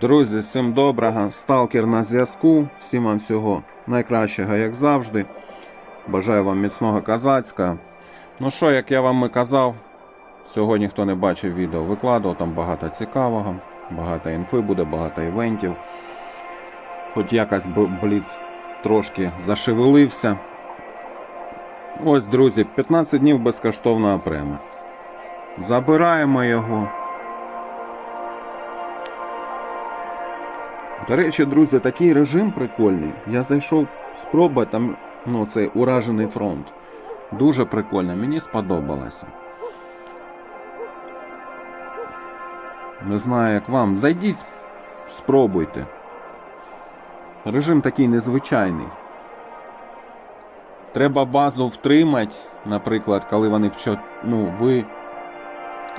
Друзі, всім доброго. Сталкер на зв'язку. Всім вам всього найкращого, як завжди. Бажаю вам міцного казацька. Ну що, як я вам і казав, сьогодні хто не бачив відео, викладував, там багато цікавого, багато інфи буде, багато івентів. Хоч якось бліц трошки зашевелився. Ось, друзі, 15 днів безкоштовного према. Забираємо його. До речі, друзі, такий режим прикольний. Я зайшов спробувати там ну, цей уражений фронт. Дуже прикольно, мені сподобалося. Не знаю, як вам. Зайдіть, спробуйте. Режим такий незвичайний. Треба базу втримати, наприклад, коли вони в ну, ви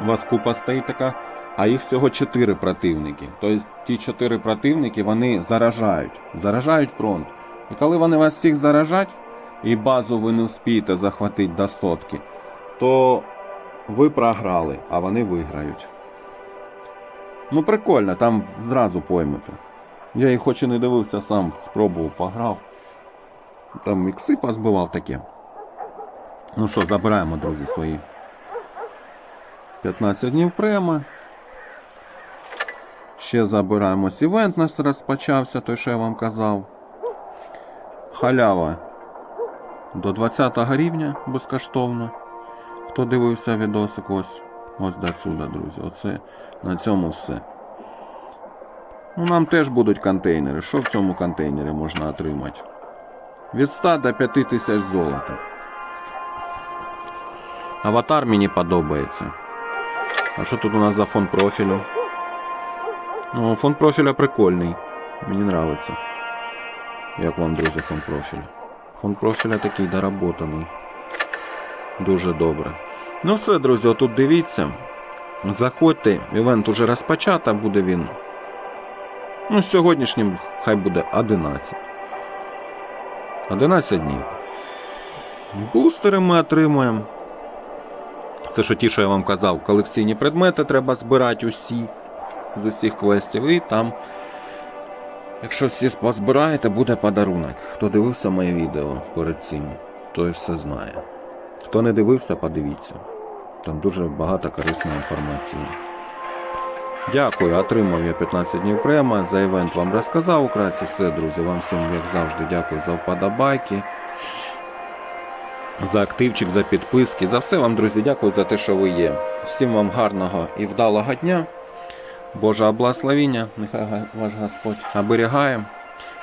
у вас купа стоїть така, а їх всього 4 противники. Тобто ті 4 противники вони заражають, заражають фронт. І коли вони вас всіх заражать, і базу ви не вспієте захватити до сотки, то ви програли, а вони виграють. Ну прикольно, там зразу поймете. Я їх хоч і не дивився сам, спробував, пограв. Там ікси позбивав таке. Ну що, забираємо, друзі, свої 15 днів према. Ще забираємось. Івент у нас розпочався, той, що я вам казав. Халява до 20 рівня безкоштовно. Хто дивився відосик, ось ось до сюди, друзі. Оце на цьому все. Ну, нам теж будуть контейнери. Що в цьому контейнері можна отримати? Від 100 до 5 тисяч золота. Аватар мені подобається. А що тут у нас за фон профілю? Ну, фон профіля прикольний. Мені нравиться. Як вам, друзі, фон профіля? Фон профіля такий доработаний. Дуже добре. Ну все, друзі, отут дивіться. Заходьте, івент уже розпочато, буде він. Ну, сьогоднішнім хай буде 11. 11 днів. Бустери ми отримуємо. Це що ті, що я вам казав, колекційні предмети треба збирати усі з усіх квестів. І там, якщо всі позбираєте, буде подарунок. Хто дивився моє відео перед цим, той все знає. Хто не дивився, подивіться. Там дуже багато корисної інформації. Дякую, отримав я 15 днів према. За івент вам розказав украці. Все, друзі. Вам всім, як завжди, дякую за вподобайки за активчик, за підписки. За все вам, друзі, дякую за те, що ви є. Всім вам гарного і вдалого дня. Божа благословіння, нехай ваш Господь оберігає.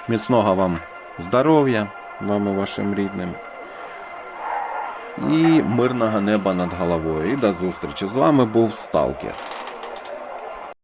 Міцного вам здоров'я, вам і вашим рідним. І мирного неба над головою. І до зустрічі. З вами був Сталкер.